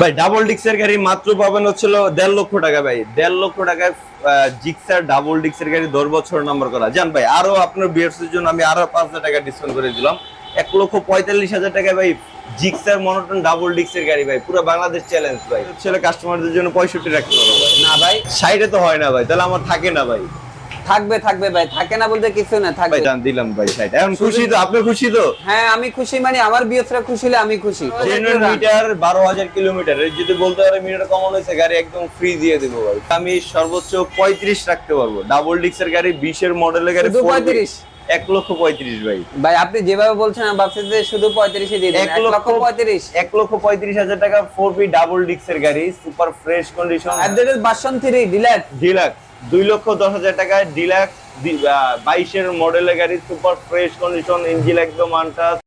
ভাই ডাবল ডিক্সের গাড়ি মাত্র পাবেন হচ্ছিল দেড় লক্ষ টাকা ভাই। দেড় লক্ষ টাকায় জিক্সার ডাবল ডিক্সের গাড়ি দশ বছর নাম্বার করা। জান ভাই আরও আপনার বিয়ার্স এর জন্য আমি আরও পাঁচ হাজার টাকা ডিসকাউন্ট করে দিলাম। এক লক্ষ পঁয়তাল্লিশ হাজার টাকা ভাই জিক্সার মনোটন ডাবল ডিক্সের গাড়ি ভাই পুরো বাংলাদেশ চ্যালেঞ্জ ভাই। ছেলে কাস্টমারদের জন্য পঁয়ষট্টি রাখতে পারব ভাই। না ভাই সাইডে তো হয় না ভাই তাহলে আমার থাকে না ভাই। থাকবে থাকবে ভাই। থাকে না বলতে কিছু না থাকবে। ভাই জান দিলাম ভাই সাইড। এখন খুশি তো আপনি খুশি তো? হ্যাঁ আমি খুশি মানে আমার বিয়সরা খুশি হলে আমি খুশি। জেনুইন মিটার বারো হাজার কিলোমিটার। এর যদি বলতে পারে মিটার কমানো হয়েছে গাড়ি একদম ফ্রি দিয়ে দেবো ভাই। আমি সর্বোচ্চ পঁয়ত্রিশ রাখতে পারব। ডাবল ডিক্সের গাড়ি বিশের মডেলের গাড়ি 35? এক লক্ষ পঁয়ত্রিশ ভাই। ভাই আপনি যেভাবে বলছেন ভাবছি যে শুধু পঁয়ত্রিশে দিয়ে এক লক্ষ পঁয়ত্রিশ। এক লক্ষ পঁয়ত্রিশ হাজার টাকা ফোর বি ডাবল ডিক্সের গাড়ি super fresh condition three dealer deluxe দুই লক্ষ দশ হাজার টাকা ডিলাক্স বাইশের মডেলের গাড়ি সুপার ফ্রেশ কন্ডিশন ইঞ্জিন একদম আনটাস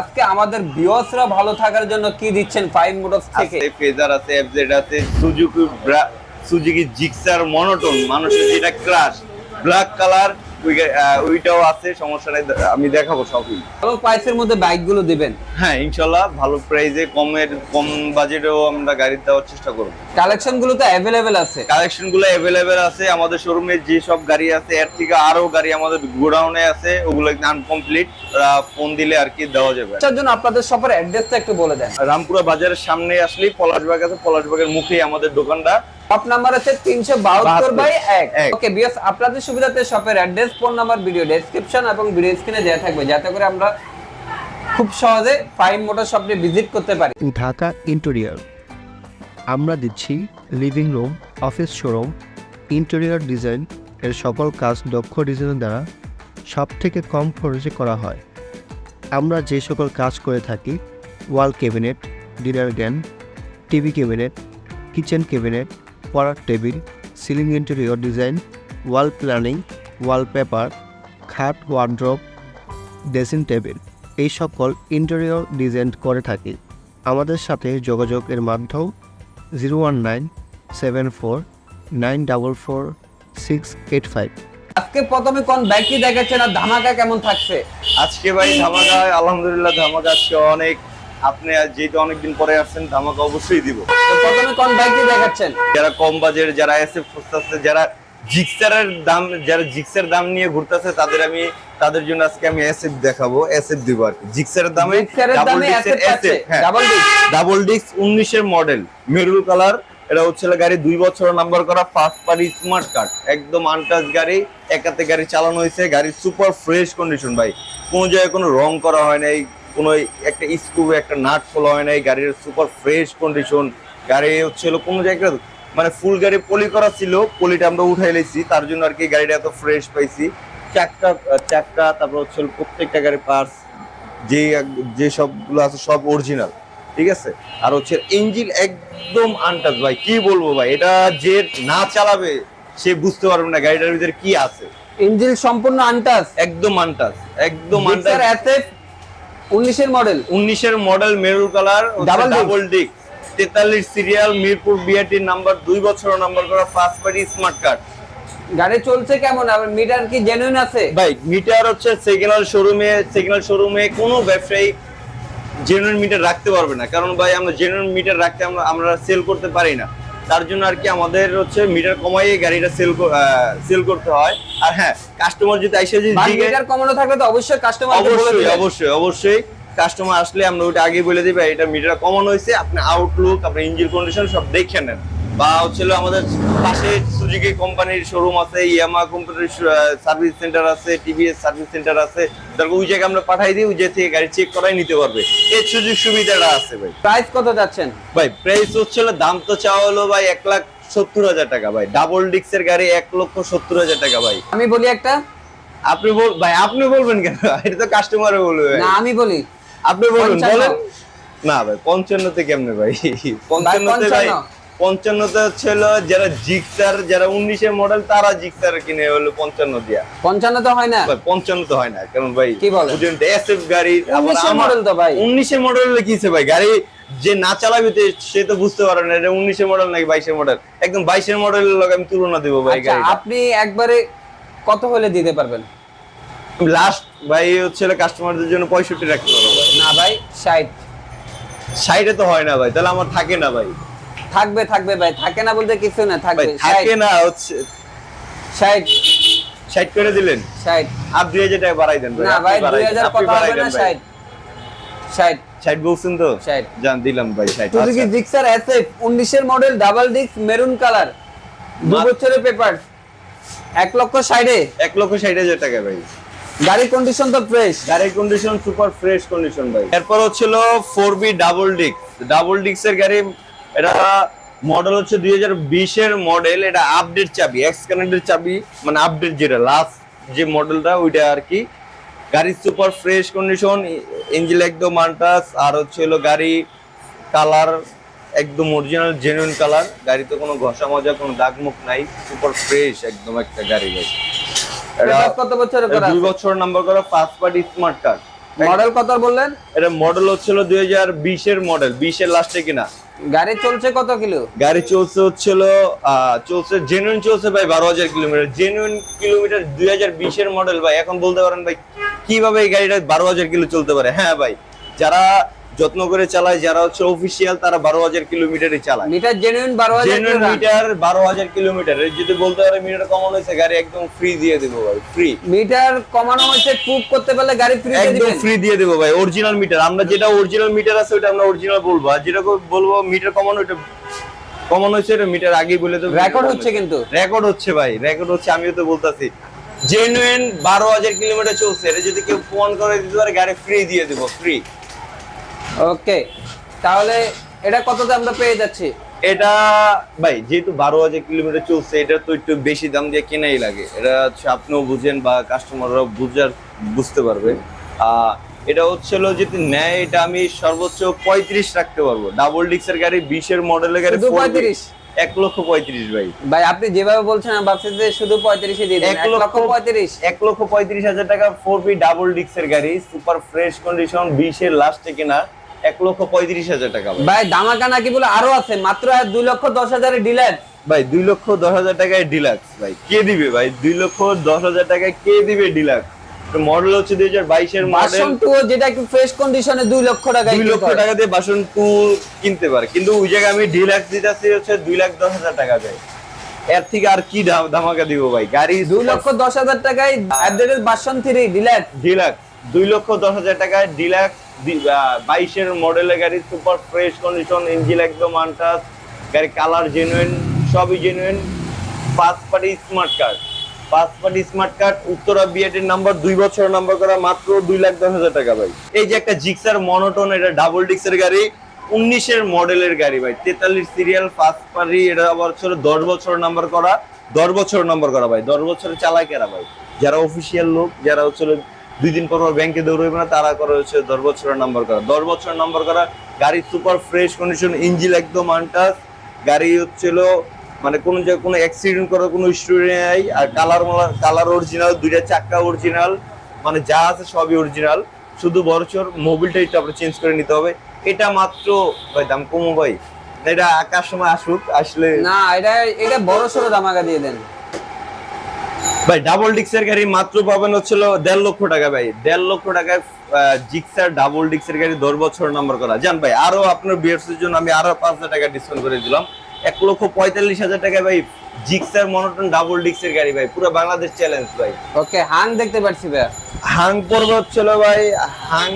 আজকে আমাদের বিয়সরা ভালো থাকার জন্য কি দিচ্ছেন ফাইন মোটরস থেকে? আছে ফেজার আছে এফজেড আছে সুজুকি সুজুকি জিক্সার মনোটন মানুষের যেটা ক্রাশ ব্ল্যাক কালার ওইটাও আছে সমস্যা নাই আমি দেখাবো সবই। ভালো প্রাইসের মধ্যে বাইকগুলো দিবেন? হ্যাঁ ইনশাল্লাহ ভালো প্রাইসে কমের কম বাজেটেও আমরা গাড়ি দেওয়ার চেষ্টা করব। কালেকশনগুলো তো অ্যাভেলেবেল আছে। কালেকশনগুলো অ্যাভেলেবেল আছে আমাদের শোরুমে যে সব গাড়ি আছে এর থেকে আরও গাড়ি আমাদের গোডাউনে আছে ওগুলো আনকমপ্লিট ফোন দিলে আর কি দেওয়া যাবে। তার জন্য আপনাদের শপের অ্যাড্রেসটা একটু বলে দেন। রামপুরা বাজারের সামনে আসলেই পলাশবাগ আছে পলাশবাগের মুখেই আমাদের দোকানটা। শপ নাম্বার আছে তিনশো বাহাত্তর বাই এক। ওকে বিএস আপনাদের সুবিধাতে শপের address phone number video description এবং ভিডিও স্ক্রিনে দেওয়া থাকবে যাতে করে আমরা খুব সহজে ফাইভ মোটর শপটি ভিজিট করতে পারি। ঢাকা ইন্টেরিয়র আমরা দিচ্ছি living room office showroom interior design এর সকল কাজ দক্ষ ডিজাইনের দ্বারা সব থেকে কম খরচে করা হয়। আমরা যে সকল কাজ করে থাকি ওয়াল ক্যাবিনেট ডিনার গ্যান টিভি ক্যাবিনেট কিচেন ক্যাবিনেট পড়ার table ceiling interior design wall planning wallpaper খাট ওয়ার্ড্রপ ড্রেসিং টেবিল। এই সকল ইন্টেরিয়র ডিজাইন করে থাকি। আমাদের সাথে যোগাযোগের মাধ্যম zero one nine seven four nine double four six eight five. আজকে প্রথমে কোন বাইকটি দেখাচ্ছেন আর ধামাকা কেমন থাকছে? আজকে ভাই ধামাকা আলহামদুলিল্লাহ ধামাকা আজকে অনেক আপনি আজ যেহেতু অনেকদিন পরে আসছেন ধামাকা অবশ্যই দিব। প্রথমে কোন বাইকটি দেখাচ্ছেন? যারা কম বাজেট যারা এসএফ খুঁজতেছে যারা জিক্সারের দাম যারা জিক্সার দাম নিয়ে ঘুরতেছে তাদের আমি তাদের জন্য আজকে আমি এসএফ দেখাবো এসএফ দিব আর কি। জিক্সারের দামে অ্যাসেট হ্যাঁ। ডাবল ডিস্ক ডাবল ডিস্ক উনিশের মডেল মেরুল কালার এটা হচ্ছে গাড়ি দুই বছর নাম্বার করা ফার্স্ট পার্টি স্মার্ট কার্ড একদম আনটাচ গাড়ি একাতে গাড়ি চালানো হয়েছে গাড়ি সুপার ফ্রেশ কন্ডিশন ভাই। কোনো জায়গায় কোনো রং করা হয় নাই কোনো একটা স্ক্রু একটা নাট খোলা হয় নাই গাড়ির সুপার ফ্রেশ কন্ডিশন গাড়ি হচ্ছিল কোনো জায়গায় মানে ফুল গাড়ি পলি করা ছিল পলিটা আমরা উঠাই লেছি তার জন্য আর কি গাড়িটা এত ফ্রেশ পাইছি। চারটা চারটা তারপর হচ্ছে প্রত্যেকটা গাড়ির পার্টস যে যে সবগুলো আছে সব অরিজিনাল ঠিক আছে? আর হচ্ছে ইঞ্জিন একদম আনটাচ ভাই কি বলব ভাই এটা যে না চালাবে সে বুঝতে পারবে না গাড়িটার ভিতরে কি আছে। ইঞ্জিন সম্পূর্ণ আনটাস একদম আনটাচ একদম আনটাচ উনিশের মডেল উনিশের model maroon colour disc। Double disc তেতাল্লিশ সিরিয়াল মিরপুর বিআরটি নাম্বার দুই বছর নাম্বার করা ফার্স্ট পার্টি স্মার্ট কার্ড গাড়ি চলছে কেমন? আবার মিটার কি জেনুইন আছে? ভাই মিটার হচ্ছে সিগন্যাল শোরুমে সিগন্যাল শোরুমে কোনো ব্যবসায়ী জেনুইন মিটার রাখতে পারবে না। কারণ ভাই আমরা জেনুইন মিটার রাখতে আমরা আমরা সেল করতে পারি না। তার জন্য আর কি আমাদের হচ্ছে মিটার কমাইয়ে গাড়িটা সেল সেল করতে হয়। আর হ্যাঁ কাস্টমার যদি আইসে যদি মিটার কমানো থাকে তো অবশ্যই কাস্টমার বলে অবশ্যই অবশ্যই অবশ্যই। কাস্টমার আসলে আমরা ওটা আগে বলে দিবে এটা মিটার কমানো হয়েছে আপনি আউটলুক আপনার ইঞ্জিন কন্ডিশন সব দেখে নেন। বা হচ্ছিল আমাদের পাশে সুজুকি কোম্পানির শোরুম আছে ইয়ামা কোম্পানির সার্ভিস সেন্টার আছে টিভিএস সার্ভিস সেন্টার আছে। তারপর ওই জায়গায় আমরা পাঠাই দিই ওই জায়গা থেকে গাড়ি চেক করাই নিতে পারবে। এই সুযোগ সুবিধাটা আছে ভাই। প্রাইস কত যাচ্ছেন? ভাই প্রাইস হচ্ছিল দাম তো চাওয়া হলো ভাই এক লাখ সত্তর হাজার টাকা ভাই। ডাবল ডিক্সের গাড়ি এক লক্ষ সত্তর হাজার টাকা ভাই। আমি বলি একটা? আপনি বল ভাই আপনি বলবেন কেন? এটা তো কাস্টমারও বলবে না আমি বলি। আপনি বলুন বলেন। না ভাই পঞ্চান্নতে কেমনে ভাই পঞ্চান্নতে ভাই পঞ্চান্ন। পঞ্চান্নতে ছিল যারা জিক্সার যারা উনিশের মডেল তারা জিক্সার কিনে হলো পঞ্চান্ন দিয়া। পঞ্চান্ন তো হয় না? ভাই পঞ্চান্ন তো হয় না কারণ ভাই কি বলেন? এসএফ গাড়ি model তো ভাই। উনিশের মডেল কিছে ভাই গাড়ি যে না চালাবে সে তো বুঝতে পারে না এটা উনিশের মডেল নাকি বাইশের মডেল একদম বাইশের মডেলের লগে আমি তুলনা দেবো ভাই আচ্ছা গাড়িটা। আপনি একবারে কত হলে দিতে পারবেন? লাস্ট ভাই হচ্ছে কাস্টমারদের জন্য পঁয়ষট্টি রাখতে পারব। না ভাই ষাট। সাইডে তো হয় না ভাই তাহলে আমার থাকে না ভাই। থাকবে থাকবে ভাই। থাকে না বলতে কিছু না থাকবে। থাকে না হচ্ছে ষাট। ষাট করে দিলেন? আর দুই হাজার টাকা বাড়াই দেন না ভাই দেন, হাজার আপনি কথা হবে না দেন ভাই। ষাট? ষাট। ষাট বলছেন তো? ষাট। জান দিলাম ভাই ষাট। সুজুকি আচ্ছা। Gixxer SF? উনিশের model double disc maroon colour. দু বছরের পেপার এক লক্ষ ষাটে। এক লক্ষ ষাট হাজার টাকা ভাই। গাড়ির কন্ডিশন তো ফ্রেশ গাড়ির কন্ডিশন সুপার ফ্রেশ কন্ডিশন ভাই। এরপর হচ্ছিল ফোর বি ডাবল ডিক্স ডাবল ডিক্সের গাড়ি এটা মডেল হচ্ছে দুই হাজার বিশের মডেল এটা আপডেট চাবি এক্স কানেক্টের চাবি মানে আপডেট যেটা লাস্ট যে মডেলটা ওইটা আর কি। গাড়ির সুপার ফ্রেশ কন্ডিশন ইঞ্জিন একদম মান্টাস আর হচ্ছে হলো গাড়ি কালার একদম অরিজিনাল জেনুইন কালার গাড়িতে কোনো ঘষা মজা কোনো দাগ মুখ নাই সুপার ফ্রেশ একদম একটা গাড়ি এটা কত করা দুই বছর নাম্বার করা first party smart card model কত বললেন? এটা মডেল হচ্ছিল দুই হাজার বিশের মডেল বিশের লাস্টে কিনা। গাড়ি চলছে কত কিলো? গাড়ি চলছে হচ্ছিল চলছে জেনুইন চলছে ভাই বারো হাজার কিলোমিটার। জেনুইন কিলোমিটার দুই হাজার বিশের মডেল ভাই। এখন বলতে পারেন ভাই, কীভাবে এই গাড়িটা বারো হাজার কিলো চলতে পারে? হ্যাঁ ভাই, যারা যত্ন করে চালায় যারা হচ্ছে অফিসিয়াল তারা বারো হাজার কিলোমিটারই চালায়। মিটার জেনুইন বারো হাজার মিটার বারো হাজার কিলোমিটার যদি বলতে পারে মিটার কমানো হয়েছে গাড়ি একদম ফ্রি দিয়ে দেবো ভাই ফ্রি মিটার কমানো হয়েছে প্রুভ করতে পারলে গাড়ি ফ্রি একদম ফ্রি দিয়ে দেবো ভাই অরিজিনাল মিটার আমরা যেটা অরিজিনাল মিটার আছে ওটা আমরা অরিজিনাল বলব। আর যেটা বলব মিটার কমানো ওটা কমানো হচ্ছে এটা মিটার আগেই বলে দেবো। রেকর্ড হচ্ছে কিন্তু। রেকর্ড হচ্ছে ভাই রেকর্ড হচ্ছে আমিও তো বলতাছি। জেনুইন বারো হাজার কিলোমিটার চলছে এটা যদি কেউ ফোন করে দিতে পারে গাড়ি ফ্রি দিয়ে দেবো ফ্রি ওকে তাহলে এটা কততে আমরা পেয়ে যাচ্ছি? এটা ভাই যেহেতু বারো হাজার কিলোমিটার চলছে এটা তো একটু বেশি দাম দিয়ে কেনাই লাগে। এটা হচ্ছে আপনিও বুঝেন বা কাস্টমাররাও বুঝার বুঝতে পারবে। এটা হচ্ছিল যদি নেয় এটা আমি সর্বোচ্চ পঁয়ত্রিশ রাখতে পারব। ডাবল ডিক্সের গাড়ি বিশের মডেলের গাড়ি শুধু 4B, 35? এক লক্ষ পঁয়ত্রিশ ভাই। ভাই আপনি যেভাবে বলছেন ভাবছি যে শুধু পঁয়ত্রিশে দিয়ে এক লক্ষ- পঁয়ত্রিশ? এক লক্ষ পঁয়ত্রিশ হাজার টাকা ফোর বি ডাবল ডিক্সের গাড়ি সুপার ফ্রেশ কন্ডিশন বিশের লাস্টে কিনা। এক লক্ষ পঁয়ত্রিশ হাজার টাকা ভাই। দামাকা নাকি বলে আরও আছে? মাত্র দুই লক্ষ দশ হাজারের ডিলার ভাই দুই লক্ষ দশ হাজার টাকায় ডিলাক্স ভাই। কে দিবে ভাই? দুই লক্ষ দশ হাজার টাকায় কে দিবে ডিলাক্স মডেল হচ্ছে দুই হাজার বাইশের মডেল যেটা একটু ফ্রেশ কন্ডিশনে দুই লক্ষ টাকা দুই লক্ষ টাকা দিয়ে বাসন টু কিনতে পারে। কিন্তু ওই জায়গায় আমি ডিলাক্স দিতেছি হচ্ছে দুই লাখ দশ হাজার টাকা দেয়। এর থেকে আর কি দাম- ধামাকা দিব ভাই? গাড়ি দুই লক্ষ দশ হাজার টাকায় ভার্সন থ্রি ডিলার ডিলাক্স দুই লক্ষ দশ হাজার টাকায় ডিলাক্স বাইশের মডেলের গাড়ি সুপার ফ্রেশ কন্ডিশন ইঞ্জিন একদম আনটাস গাড়ি কালার জেনুইন সবই জেনুইন পাঁচ party smart card first party smart card Uttara বিএটির number দুই বছর নাম্বার করা মাত্র দুই লাখ দশ হাজার টাকা ভাই। এই যে একটা জিক্সার মনোটন এটা ডাবল ডিক্সের গাড়ি, উনিশের মডেলের গাড়ি ভাই। তেতাল্লিশ সিরিয়াল ফার্স্ট পার্টি এটা ছিল দশ বছর নাম্বার করা, দশ বছর নাম্বার করা ভাই। দশ বছর চালায় কেরা ভাই। যারা অফিসিয়াল লোক, যারা হচ্ছে দুই দিন পর ব্যাংকে দৌড়বে না, তারা করা হচ্ছে দশ বছরের নাম্বার করা। দশ বছরের নাম্বার করা, গাড়ি সুপার ফ্রেশ কন্ডিশন ইঞ্জিন একদম আনটাস গাড়ি হচ্ছিল মানে কোনো জায়গায় কোনো অ্যাক্সিডেন্ট করার কোনো স্টোরি নেই, আর কালার কালার অরিজিনাল দুইটা চাক্কা অরিজিনাল মানে যা আছে সবই অরিজিনাল শুধু বড়চর মোবিলটা একটু আপনার চেঞ্জ করে নিতে হবে। এটা মাত্র, ভাই, দাম কমো ভাই। এটা আকাশ সময় আসুক, আসলে না, এটা এটা বড় সড়ো দামাকা দিয়ে দেন। ভাই ডাবল ডিক্সের গাড়ি মাত্র পাবেন হচ্ছিল দেড় লক্ষ টাকা ভাই। দেড় লক্ষ টাকায় জিক্সার ডাবল ডিক্সের গাড়ি দশ বছর নাম্বার করা। জান ভাই আরও আপনার বিয়ার্সের জন্য আমি আরও পাঁচ হাজার টাকা ডিসকাউন্ট করে দিলাম। এক লক্ষ পঁয়তাল্লিশ হাজার টাকা ভাই জিক্সার মনোটন ডাবল ডিক্সের গাড়ি ভাই পুরো বাংলাদেশ চ্যালেঞ্জ ভাই। ওকে হাং দেখতে পাচ্ছি ভাই। হাং পর্ব ছিল ভাই হাং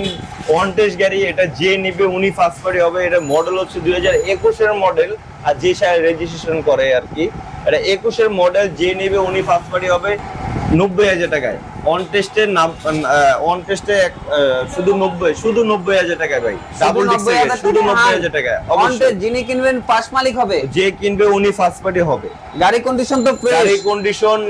ওয়ান টেস্ট গাড়ি এটা যে নিবে উনি ফার্স্ট পার্টি হবে এটা মডেল হচ্ছে দুই হাজার একুশের মডেল আর যে সাথে রেজিস্ট্রেশন করে আর কি। এটা একুশের মডেল যে নেবে উনি ফার্স্ট পার্টি হবে নব্বই হাজার টাকায়। অন টেস্টে নাম অন টেস্টে শুধু নব্বই শুধু নব্বই হাজার টাকায় ভাই। ডাবল শুধু নব্বই হাজার টাকায় অবশ্যই। যিনি কিনবেন ফার্স্ট মালিক হবে। যে কিনবে উনি ফার্স্ট পার্টি হবে। গাড়ি কন্ডিশন তো গাড়ি কন্ডিশন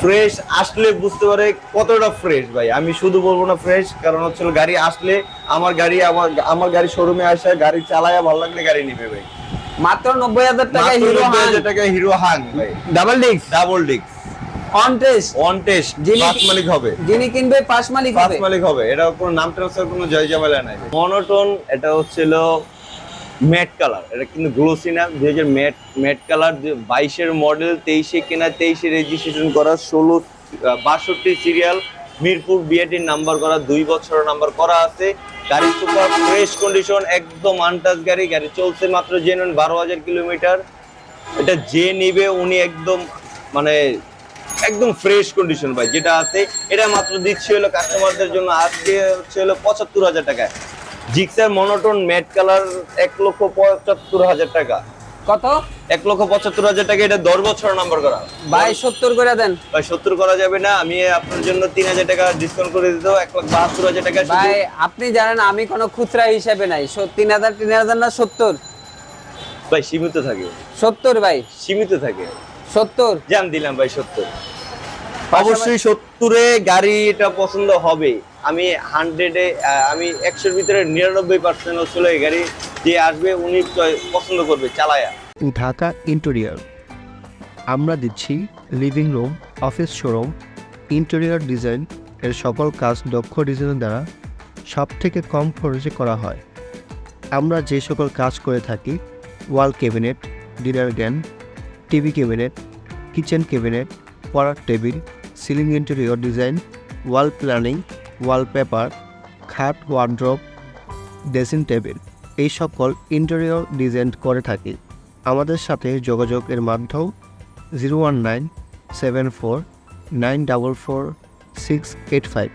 ফ্রেশ আসলে বুঝতে পারে কতটা ফ্রেশ ভাই। আমি শুধু বলব না ফ্রেশ কারণ হচ্ছে গাড়ি আসলে আমার গাড়ি আমার আমার গাড়ি শোরুমে আসে গাড়ি চালায় ভালো লাগলে গাড়ি নিবে ভাই। মাত্র নব্বই হাজার টাকা হিরো 90,000 টাকা হিরো হাং ভাই। ডাবল ডিস্ক ডাবল ডিক্স অন টেস্ট অন টেস্ট যিনি- পাঁচ মালিক হবে। যিনি কিনবে পাশ মালিক পাঁচ মালিক হবে। এটা কোনো নাম ট্রান্সফার কোনো জয় ঝামেলা নাই। মনোটন এটা হচ্ছিল ম্যাট কালার এটা কিন্তু গ্লোসি না। দুই হাজার ম্যাট ম্যাট কালার বাইশের মডেল তেইশে কেনা তেইশে রেজিস্ট্রেশন করা ষোলো বাষট্টি সিরিয়াল মিরপুর বিআইটির নাম্বার করা, দুই বছর নাম্বার করা আছে। গাড়ি সুপার, ফ্রেশ কন্ডিশন একদম আনটাচ গাড়ি। গাড়ি চলছে মাত্র জেনুইন বারো হাজার কিলোমিটার। এটা যে নিবে উনি একদম মানে একদম ফ্রেশ কন্ডিশন ভাই, যেটা আছে। এটা মাত্র দিচ্ছে হলো কাস্টমারদের জন্য। আজকে হচ্ছে হলো পঁচাত্তর হাজার টাকা জিক্সার মনোটন ম্যাট কালার এক লক্ষ পঁচাত্তর হাজার টাকা। কত? এক লক্ষ পঁচাত্তর হাজার টাকা এটা দশ বছর নাম্বার করা। ভাই সত্তর করে দেন। ভাই সত্তর করা যাবে না আমি আপনার জন্য তিন হাজার টাকা ডিসকাউন্ট করে দিতে এক লাখ বাহাত্তর হাজার টাকা ভাই আপনি জানেন আমি কোনো খুচরা হিসাবে নাই। তিন হাজার তিন হাজার না সত্তর। ভাই সীমিত থাকে। সত্তর ভাই। সীমিত থাকে। সত্তর। জান দিলাম ভাই সত্তর। অবশ্যই সত্তরে গাড়ি এটা পছন্দ হবে। আমি হান্ড্রেডে আমি একশোর ভিতরে নিরানব্বই পার্সেন্ট হচ্ছিল এই গাড়ি যে আসবে, উনি পছন্দ করবে, চালায়া। ঢাকা ইন্টেরিয়ার আমরা দিচ্ছি living room office showroom interior design এর সকল কাজ দক্ষ ডিজাইনের দ্বারা সব থেকে কম খরচে করা হয়। আমরা যে সকল কাজ করে থাকি ওয়াল ক্যাবিনেট ডিনার গ্যান টিভি ক্যাবিনেট কিচেন ক্যাবিনেট পড়ার table ceiling interior design wall planning wallpaper খাট ওয়ার্ড্রপ ড্রেসিং টেবিল এই সকল ইন্টেরিয়র ডিজাইন করে থাকি। আমাদের সাথে যোগাযোগের মাধ্যম zero one nine seven four nine double four six eight five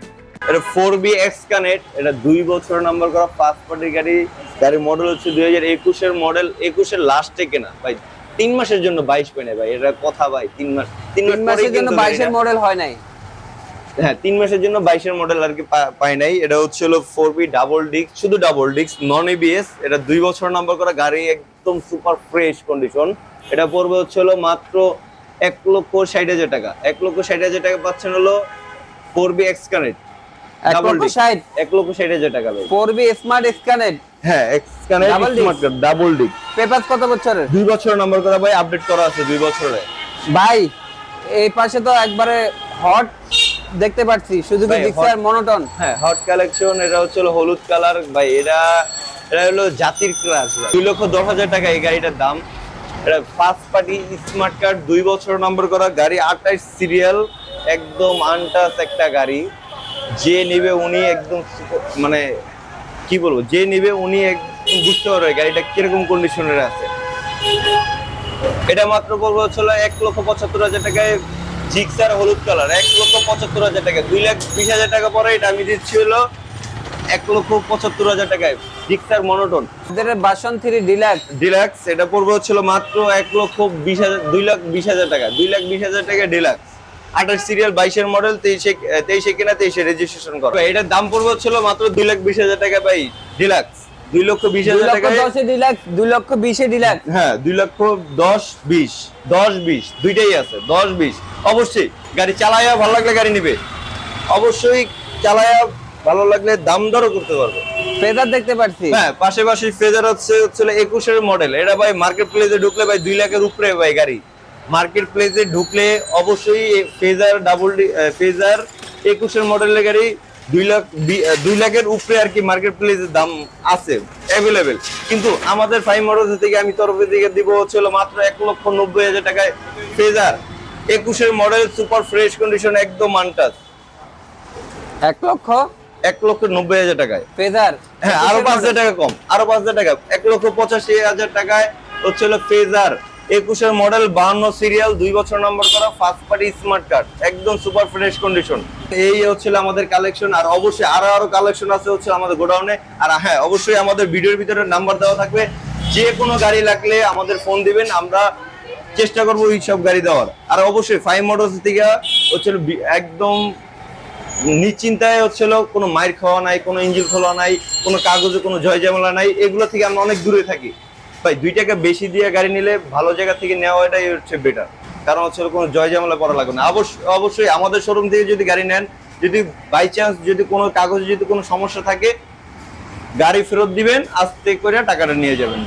এটা ফোর বি এক্স কানেক্ট এটা দুই বছর নাম্বার করা ফার্স্ট পার্টির গাড়ি। গাড়ির মডেল হচ্ছে দুই হাজার একুশের মডেল একুশের লাস্টে কেনা। ভাই তিন মাসের জন্য বাইশ পেনে ভাই এটা কথা ভাই তিন মাস তিন মাসের জন্য বাইশের মডেল হয় নাই। হ্যাঁ তিন মাসের জন্য বাইশের মডেল আর কি পাই নাই। এটা হচ্ছে হলো ফোর বি ডাবল ডিস্ক শুধু ডাবল ডিস্ক নন এবিএস এটা দুই বছর নাম্বার করা গাড়ি একদম সুপার ফ্রেশ কন্ডিশন এটা পড়বে হচ্ছে হলো মাত্র এক লক্ষ ষাট হাজার টাকা। এক লক্ষ ষাট হাজার টাকা পাচ্ছেন হলো ফোর বি এক্স কানেক্ট এক লক্ষ ষাট হাজার টাকা ফোর বি স্মার্ট হ্যাঁ ডাবল ডিস্ক পেপার কত বছরের? দুই বছর নাম্বার করা ভাই আপডেট করা আছে দুই বছরে। ভাই এই পাশে তো একবারে হট দেখতে পাচ্ছি শুধু hot- মনোটন হ্যাঁ হট কালেকশন এটা হচ্ছে হলো হলুদ কালার ভাই এটা এটা হলো জাতির ক্লাস দুই লক্ষ দশ হাজার টাকা এই গাড়িটার দাম। এটা ফার্স্ট পার্টি স্মার্ট কার্ড দুই বছর নম্বর করা গাড়ি আঠাইশ সিরিয়াল একদম আনটাস একটা গাড়ি। যে নেবে উনি একদম মানে কি বলব যে নেবে উনি একদম বুঝতে পারবে গাড়িটা কীরকম কন্ডিশনের আছে। এটা মাত্র পড়বে হচ্ছে হলো এক লক্ষ পঁচাত্তর হাজার টাকায় জিক্সার হলুদ কালার এক লক্ষ পঁচাত্তর হাজার টাকা। দুই লাখ বিশ হাজার টাকা পরে এটা আমি দিচ্ছি হলো এক লক্ষ পঁচাত্তর হাজার টাকায় জিক্সার মনোটন। বাসন থ্রি ডিলাক্স। ডিলাক্স এটা পড়বে হচ্ছিল মাত্র এক লক্ষ বিশ হাজার দুই লাখ বিশ হাজার টাকা দুই লাখ বিশ হাজার টাকা ডিলাক্স। আঠাশ সিরিয়াল বাইশের মডেল তেইশে তেইশে কিনা তেইশে রেজিস্ট্রেশন করা। এটার দাম পড়বে হচ্ছিল মাত্র দুই লাখ বিশ হাজার টাকা ভাই ডিলাক্স। দুই লক্ষ বিশ হাজার দশে ডিলাক্স দুই লক্ষ বিশে ডিলাক্স। হ্যাঁ দুই লক্ষ দশ বিশ দশ বিশ দুইটাই আছে দশ বিশ। অবশ্যই গাড়ি চালায়া ভালো লাগলে গাড়ি নিবে। অবশ্যই চালায়া ভালো লাগলে দাম দরও করতে পারবে। ফেদার দেখতে পাচ্ছি হ্যাঁ পাশাপাশি ফেজার হচ্ছে হচ্ছে একুশের মডেল এটা ভাই মার্কেট প্লেসে ঢুকলে ভাই দুই লাখের উপরে ভাই গাড়ি। মার্কেট প্লেসে ঢুকলে অবশ্যই ফেজার ডাবল ফেজার একুশের মডেলের গাড়ি দুই লাখ দুই লাখের উপরে আর কি মার্কেট প্লেসের দাম আছে অ্যাভেলেবেল কিন্তু আমাদের ফাইভ মডেল থেকে আমি তরফের দিকে দিব হচ্ছে মাত্র এক লক্ষ নব্বই হাজার টাকায় ফেজার একুশের মডেল সুপার ফ্রেশ কন্ডিশন একদম আনটাচ এক লক্ষ? এক লক্ষ নব্বই হাজার টাকায়। ফেদার হ্যাঁ আরও পাঁচ হাজার টাকা কম আরও পাঁচ হাজার টাকা। এক লক্ষ পঁচাশি হাজার টাকায় হচ্ছে হলো ফেজার। একুশের মডেল বাহান্ন সিরিয়াল দুই বছর নম্বর করা ফার্স্ট পার্টি স্মার্ট কার্ড একদম সুপার ফ্রেশ কন্ডিশন এই হচ্ছিল আমাদের কালেকশন আর অবশ্যই আরও আরও কালেকশন আছে হচ্ছে আমাদের গোডাউনে। আর হ্যাঁ অবশ্যই আমাদের ভিডিওর ভিতরে নাম্বার দেওয়া থাকবে। যে কোনো গাড়ি লাগলে আমাদের ফোন দিবেন আমরা চেষ্টা করব ওই সব গাড়ি দেওয়ার। আর অবশ্যই ফাইভ মডেলস থেকে হচ্ছিল একদম নিশ্চিন্তায় হচ্ছিল কোনো মাইর খাওয়া নাই, কোনো ইঞ্জিন খোলা নাই, কোনো কাগজে কোনো জয় ঝামেলা নাই, এগুলো থেকে আমরা অনেক দূরে থাকি। ভাই, দুই টাকা বেশি দিয়ে গাড়ি নিলে ভালো জায়গা থেকে নেওয়া এটাই হচ্ছে বেটার কারণ হচ্ছে কোনো জয় ঝামেলা করা লাগবে না। অবশ্যই আমাদের শোরুম থেকে যদি গাড়ি নেন, যদি বাই চান্স যদি কোনো কাগজে যদি কোনো সমস্যা থাকে, গাড়ি ফেরত দিবেন, আস্তে করে টাকাটা নিয়ে যাবেন।